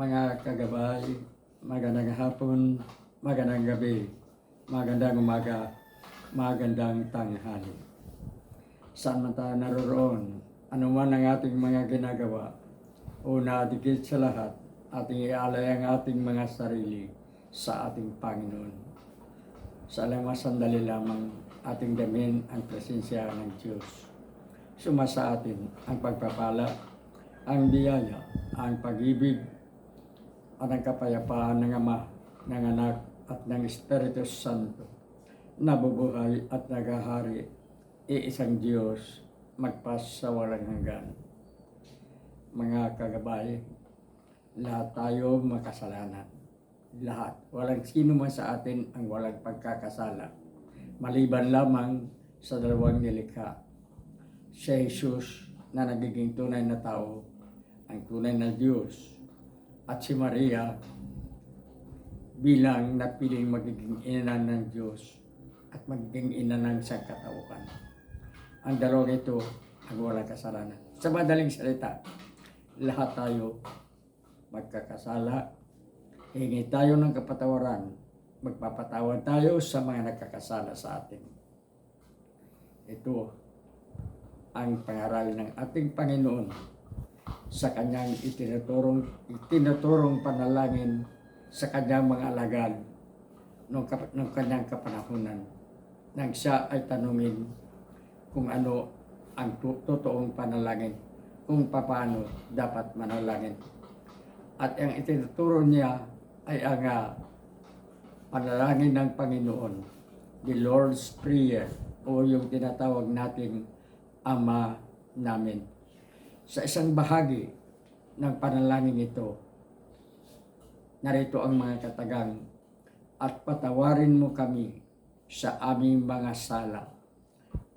mga kagabay, magandang hapon, magandang gabi, magandang umaga, magandang tanghali. Saan man tayo naroroon, ano man ang ating mga ginagawa, una dikit sa lahat, ating ialay ang ating mga sarili sa ating Panginoon. Sa alang mga sandali lamang, ating damin ang presensya ng Diyos. Suma sa atin ang pagpapala, ang biyaya, ang pag-ibig, ang kapayapaan ng Ama, ng Anak, at ng Espiritu Santo, nabubuhay at nagahari, iisang Diyos, magpas sa walang hanggan. Mga kagabay, lahat tayo makasalanan. Lahat. Walang sino man sa atin ang walang pagkakasala. Maliban lamang sa dalawang nilikha. Si Jesus na nagiging tunay na tao, ang tunay na Diyos, at si Maria bilang napiling magiging ina ng Diyos at magiging ina ng sangkatauhan. Ang dalawang ito ang walang kasalanan. Sa madaling salita, lahat tayo magkakasala, hingi tayo ng kapatawaran, magpapatawad tayo sa mga nagkakasala sa atin. Ito ang pangaral ng ating Panginoon sa kanyang itinuturong, itinuturong panalangin sa kanyang mga alagad kap- nung kanyang kapanahunan nang siya ay tanungin kung ano ang totoong panalangin, kung paano dapat manalangin. At ang itinuturo niya ay ang ah, panalangin ng Panginoon, the Lord's Prayer, o yung tinatawag nating Ama namin. Sa isang bahagi ng panalangin ito, narito ang mga katagang, at patawarin mo kami sa aming mga sala,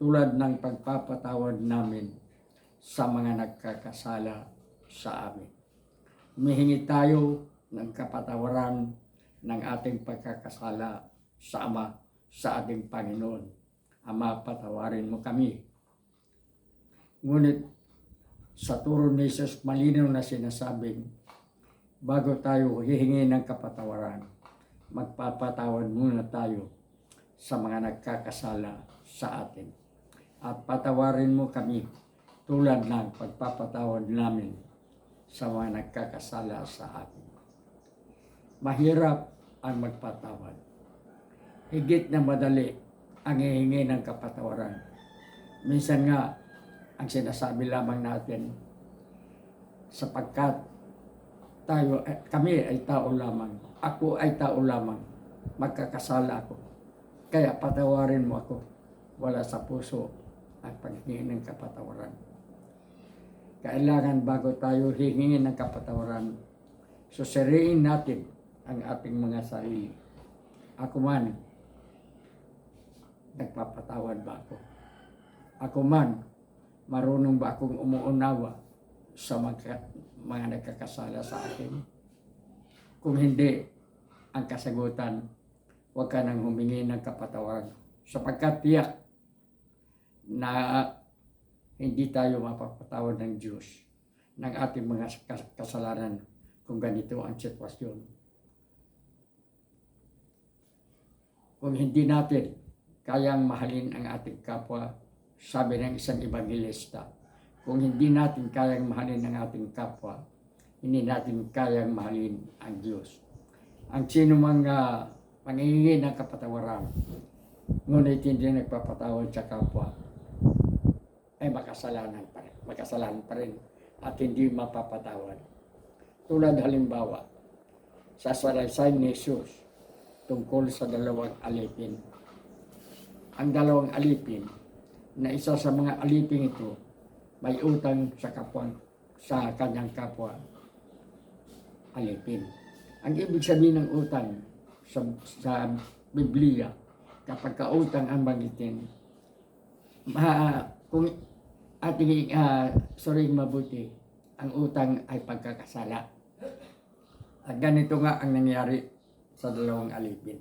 tulad ng pagpapatawad namin sa mga nagkakasala sa amin. Humihingi tayo ng kapatawaran ng ating pagkakasala sa Ama, sa ating Panginoon. Ama, patawarin mo kami. Ngunit sa turo ni Jesus, malinaw na sinasabing, bago tayo hihingi ng kapatawaran, magpapatawad muna tayo sa mga nagkakasala sa atin. At patawarin mo kami tulad ng pagpapatawad namin sa mga nagkakasala sa atin. Mahirap ang magpatawad. Higit na madali ang hihingi ng kapatawaran. Minsan nga, ang sinasabi lamang natin, sapagkat tayo, kami ay tao lamang. Ako ay tao lamang. Magkakasala ako. Kaya patawarin mo ako. Wala sa puso ang paghingi ng kapatawaran. Kailangan bago tayo hihingi ng kapatawaran, susuriin natin ang ating mga sarili. Ako man, nagpapatawad ba ako? Ako man, marunong ba akong umuunawa sa mga, mga nagkakasala sa akin? Kung hindi, ang kasagutan, huwag ka nang humingi ng kapatawaran. Sapagkat tiyak na hindi tayo mapapatawad ng Diyos ng ating mga kas- kasalanan kung ganito ang sitwasyon. Kung hindi natin kayang mahalin ang ating kapwa, sabi ng isang evangelista, kung hindi natin kayang mahalin ang ating kapwa, hindi natin kayang mahalin ang Diyos. Ang sino mang uh, mangingi ng kapatawaran, ngunit hindi nagpapatawad sa kapwa, ay makasalanan pa rin. Makasalanan pa rin at hindi mapapatawad. Tulad halimbawa, sa salaysay ni Jesus tungkol sa dalawang alipin. Ang dalawang alipin, na isa sa mga alipin ito, may utang sa kapwa, sa kanyang kapwa alipin. Ang ibig sabihin ng utang sa, sa Biblia, kapag kautang ang bangitin, ma, kung ating uh, sorry mabuti, ang utang ay pagkakasala. At ganito nga ang nangyari sa dalawang alipin.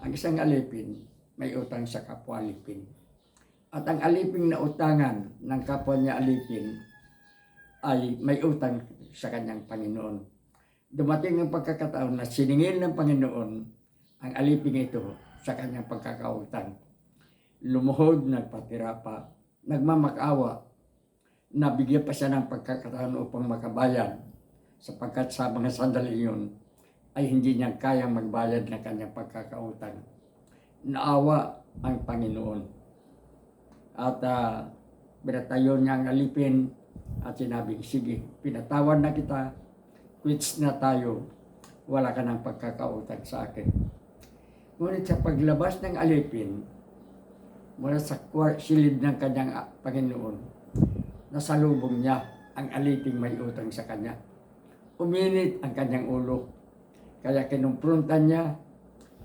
Ang isang alipin, may utang sa kapwa alipin. At ang alipin na utangan ng kapwa niya alipin ay may utang sa kanyang Panginoon. dumating ang pagkakataon na siningil ng Panginoon ang aliping ito sa kanyang pagkakautang. Lumuhod, nagpatira pa, nagmamakawa, nabigyan pa siya ng pagkakataon upang makabayad sapagkat sa mga sandali yun ay hindi niya kayang magbayad ng kanyang pagkakautang. Naawa ang Panginoon. At uh, binatayo niya ang alipin at sinabing, sige, pinatawan na kita, quits na tayo, wala ka ng pagkakautang sa akin. Ngunit sa paglabas ng alipin, mula sa silid ng kanyang ah, Panginoon, nasalubong niya ang aliping may utang sa kanya. Uminit ang kanyang ulo, kaya kinumprontan niya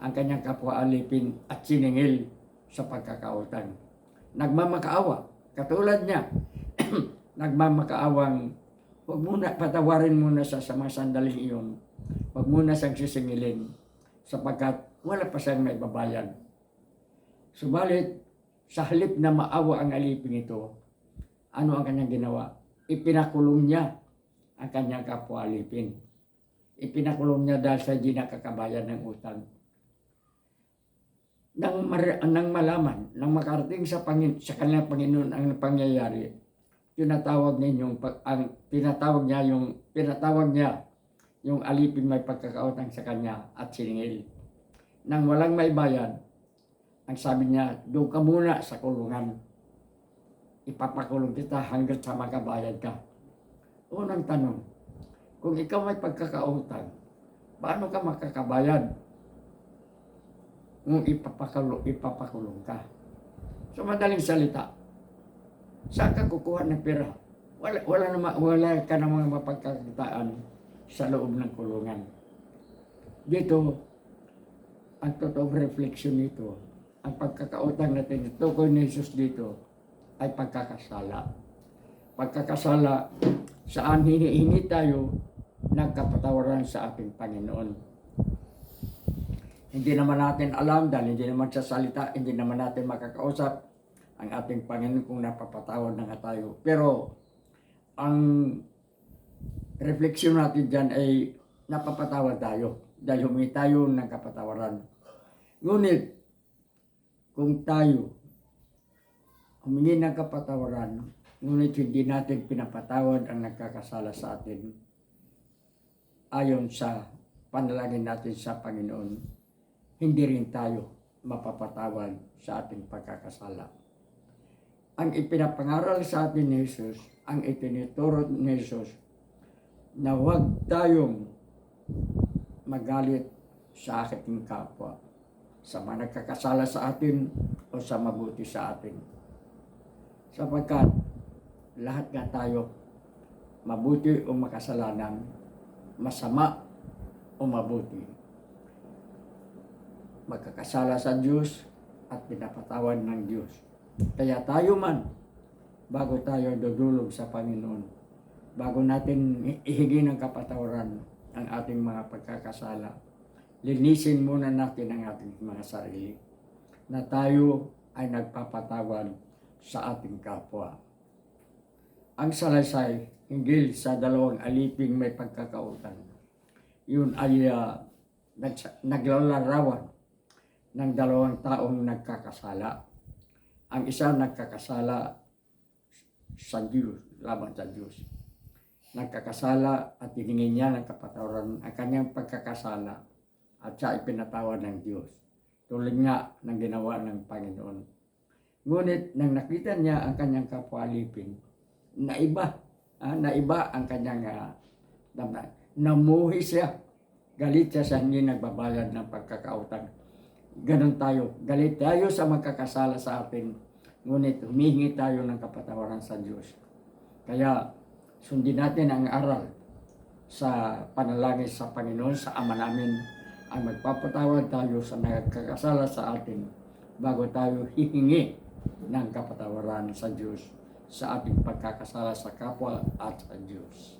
ang kanyang kapwa alipin at siningil sa pagkakautang. Nagmamakaawa, katulad niya, nagmamakaawang huwag muna, patawarin muna sa, sa mga sandaling iyon. Huwag muna siyang sisingilin sapagkat wala pa siyang may babayan. Subalit, sa halip na maawa ang alipin ito, ano ang kanyang ginawa? Ipinakulong niya ang kanyang kapwa alipin. Ipinakulong niya dahil sa hindi nakakabayan ng utang. Nang, mar- nang malaman, nang makarating sa, Pangin- sa kanyang Panginoon ang pangyayari, tinatawag ninyong pag- ang tinatawag niya yung tinatawag niya yung alipin may pagkakautang sa kanya at siningil. Nang walang may bayad, ang sabi niya, doon ka muna sa kulungan. Ipapakulong kita hanggat sa makabayad ka. Unang tanong, kung ikaw may pagkakautang, paano ka makakabayad? Kung ipapakulong, ipapakulong ka. So madaling salita, saan ka kukuha ng pera? Wala, wala, naman, wala ka namang mapagkakitaan sa loob ng kulungan. Dito, ang totoong refleksyon nito, ang pagkakautang natin, tukoy ni Jesus dito, ay pagkakasala. Pagkakasala, saan hinihingi tayo ng kapatawaran sa ating Panginoon. Hindi naman natin alam dahil hindi naman sa salita, hindi naman natin makakausap ang ating Panginoon kung napapatawad na nga tayo. Pero ang refleksyon natin dyan ay napapatawad tayo dahil humingi tayo ng kapatawaran. Ngunit, kung tayo humingi ng kapatawaran, ngunit hindi natin pinapatawad ang nagkakasala sa atin, ayon sa panalangin natin sa Panginoon, hindi rin tayo mapapatawad sa ating pagkakasala. Ang ipinapangaral sa atin ni Jesus, ang itinuturo ni Jesus, na huwag tayong magalit sa ating kapwa sa mga nagkakasala sa atin o sa mabuti sa atin. Sapagkat lahat nga tayo, mabuti o makasalanan, masama o mabuti. Magkakasala sa Diyos at pinapatawad ng Diyos. Kaya tayo man, bago tayo dudulog sa Panginoon, bago natin ihigin ng kapatawaran ang ating mga pagkakasala, linisin muna natin ang ating mga sarili na tayo ay nagpapatawad sa ating kapwa. Ang salaysay, hinggil sa dalawang aliping may pagkakautang, yun ay uh, nags- naglalarawan ng dalawang taong nagkakasala. Ang isa nagkakasala sa Diyos, laban sa Diyos. Nagkakasala at hiningi niya ng kapatawaran ang kanyang pagkakasala at siya ipinatawad ng Diyos. Tulad nga ng ginawa ng Panginoon. Ngunit nang nakita niya ang kanyang kapwalipin, naiba, ah, naiba ang kanyang uh, damdamin. Namuhi siya. Galit siya sa hindi nagbabayad ng pagkakautang. Ganon tayo. Galit tayo sa magkakasala sa atin. Ngunit humihingi tayo ng kapatawaran sa Diyos. Kaya sundin natin ang aral sa panalangin sa Panginoon, sa Ama namin, ang magpapatawad tayo sa nagkakasala sa atin bago tayo hihingi ng kapatawaran sa Diyos sa ating pagkakasala sa kapwa at sa Diyos.